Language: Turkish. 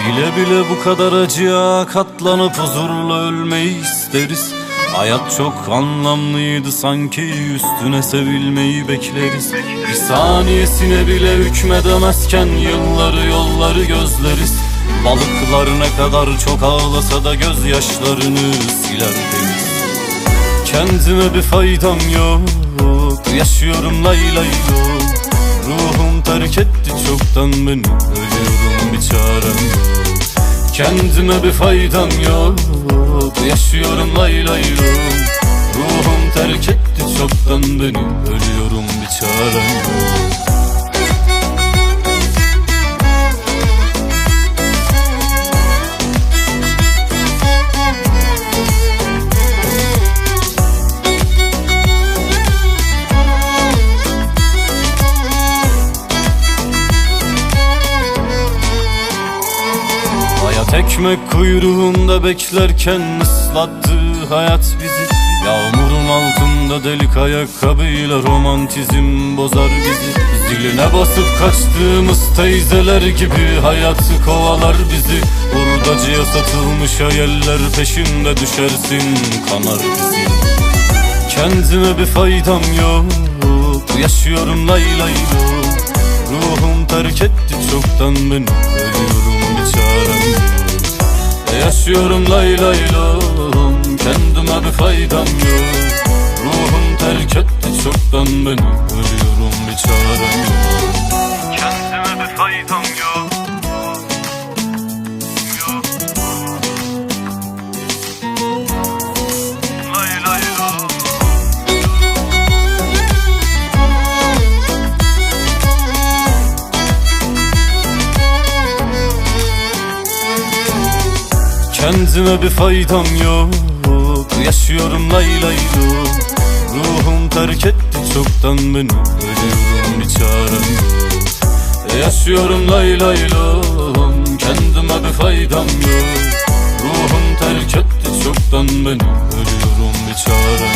Bile bile bu kadar acıya katlanıp huzurla ölmeyi isteriz. Hayat çok anlamlıydı sanki üstüne sevilmeyi bekleriz. Bir saniyesine bile hükmedemezken yılları yolları gözleriz. Balıklar ne kadar çok ağlasa da gözyaşlarını siler deniz Kendime bir faydam yok Yaşıyorum lay lay yok. Ruhum terk etti çoktan beni Ölüyorum bir çarem yok? Kendime bir faydam yok Yaşıyorum lay lay yok. Ruhum terk etti çoktan beni Ölüyorum bir çarem Hayat ekmek kuyruğunda beklerken ıslattı hayat bizi. Yağmurun altında delik ayakkabıyla romantizm bozar bizi. Ziline basıp kaçtığımız teyzeler gibi hayatı kovalar bizi. Hurdacıya satılmış hayaller peşinde düşersin kanar bizi. Kendime bir faydam yok Yaşıyorum lay lay yok Ruhum terk etti çoktan beni Ölüyorum bir çarem yok Yaşıyorum lay lay lom Kendime bir faydam yok. Ruhum terk etti çoktan beni Ölüyorum bir çarem Kendime bir faydam yok. Yaşıyorum lay lay lom Ruhum terk etti çoktan beni Ölüyorum bir çarem yok. Yaşıyorum lay lay lom Kendime bir faydam yok. Ruhum terk etti çoktan beni Ölüyorum bir çarem